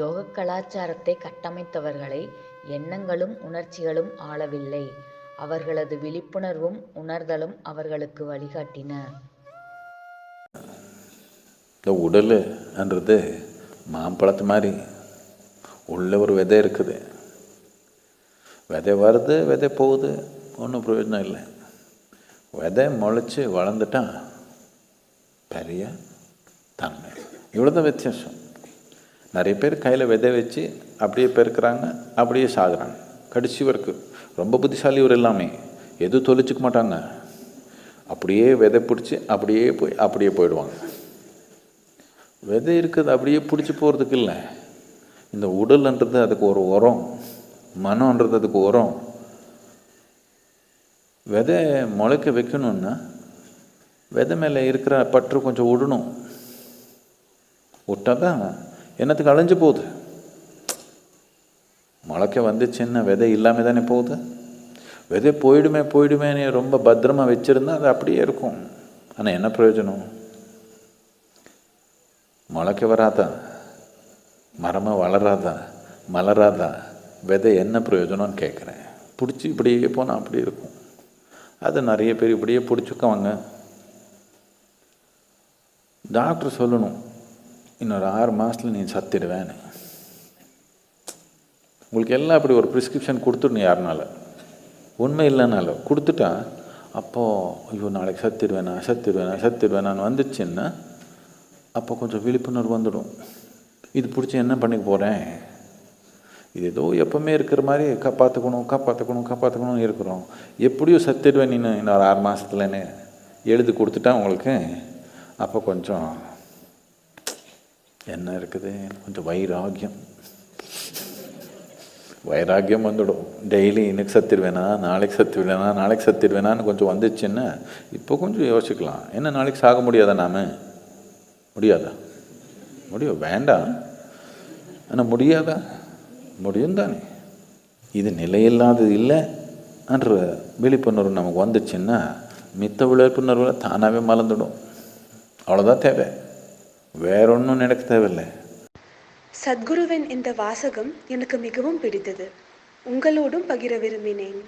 யோக கலாச்சாரத்தை கட்டமைத்தவர்களை எண்ணங்களும் உணர்ச்சிகளும் ஆளவில்லை. அவர்களது விழிப்புணர்வும் உணர்தலும் அவர்களுக்கு வழிகாட்டின. இந்த உடலுன்றது மாம்பழத்து மாதிரி. உள்ள ஒரு விதை இருக்குது. விதை வருது விதை போகுது. ஒன்றும் பிரயோஜனம் இல்லை. விதை முளைச்சி வளர்ந்துட்டா பெரிய தன்மை. இவ்வளோ தான் வித்தியாசம். நிறைய பேர் கையில் விதை வச்சு அப்படியே பெருக்கிறாங்க அப்படியே சாகுறாங்க. கடைசி வரைக்கும் ரொம்ப புத்திசாலி இவர் எல்லாமே. எதுவும் தொலைச்சிக்க மாட்டாங்க. அப்படியே விதை பிடிச்சி அப்படியே போய் அப்படியே போயிடுவாங்க. விதை இருக்குது அப்படியே பிடிச்சி போகிறதுக்கு இல்லை. இந்த உடல்ன்றது அதுக்கு ஒரு உரம். மனம்ன்றது அதுக்கு உரம். விதை முளைக்க வைக்கணுன்னா விதை மேலே இருக்கிற பற்று கொஞ்சம் விடணும் விட்டால் தான் என்னத்துக்கு அழிஞ்சு போகுது? முளைக்க வந்துச்சுன்னா விதை இல்லாமல் தானே போகுது? விதை போயிடுமே போயிடுமேன்னு ரொம்ப பத்திரமா வச்சுருந்தா அது அப்படியே இருக்கும். ஆனால் என்ன பிரயோஜனம்? முளைக்க வராதா? மரமாக வளராதா? மலராதா? விதை என்ன பிரயோஜனம்னு கேட்குறேன் பிடிச்சி இப்படியே போனால் அப்படி இருக்கும். அது நிறைய பேர் இப்படியே பிடிச்சிக்கவங்க. டாக்டர் சொல்லணும். இன்னொரு ஆறு மாதத்தில் நீ சத்திடுவேன்னு. உங்களுக்கு எல்லாம் அப்படி ஒரு ப்ரிஸ்கிரிப்ஷன் கொடுத்துடணும் யாருனால? உண்மை இல்லைனால? கொடுத்துட்டா அப்போது ஐயோ நாளைக்கு சத்திடுவேனா சத்திடுவேனா சத்திடுவேனான்னு வந்துச்சுன்னா அப்போ கொஞ்சம் விழிப்புணர்வு வந்துடும். இது பிடிச்சி என்ன பண்ணிக்க போகிறேன் இது ஏதோ எப்பவுமே இருக்கிற மாதிரி காப்பாற்றுக்கணும் காப்பாற்றுக்கணும் காப்பாற்றுக்கணும் இருக்கிறோம். எப்படியும் சத்திடுவேன் நீ இன்னொரு ஆறு மாதத்துலன்னு எழுதி கொடுத்துட்டா உங்களுக்கு. அப்போ கொஞ்சம் என்ன இருக்குது? கொஞ்சம் வைராக்கியம் வைராக்கியம் வந்துடும். டெய்லி இன்னைக்கு சத்திடுவேனா நாளைக்கு சத்திடுவேனா நாளைக்கு சத்திடுவேனான்னு கொஞ்சம் வந்துச்சுன்னா இப்போ கொஞ்சம் யோசிக்கலாம். என்ன நாளைக்கு சாக முடியாதா நாம்? முடியாதா? முடியும் வேண்டாம். ஆனால் முடியாதா? முடியும் தானே. இது நிலையில்லாதது இல்லை என்ற விழிப்புணர்வு நமக்கு வந்துச்சுன்னா மித்த விழிப்புணர்வில் தானாகவே மறந்துடும். அவ்வளோதான் தேவை. வேற நினைக்க தேவையில்லை. சத்குருவின் இந்த வாசகம் எனக்கு மிகவும் பிடித்தது. உங்களோடும் பகிர விரும்பினேன்.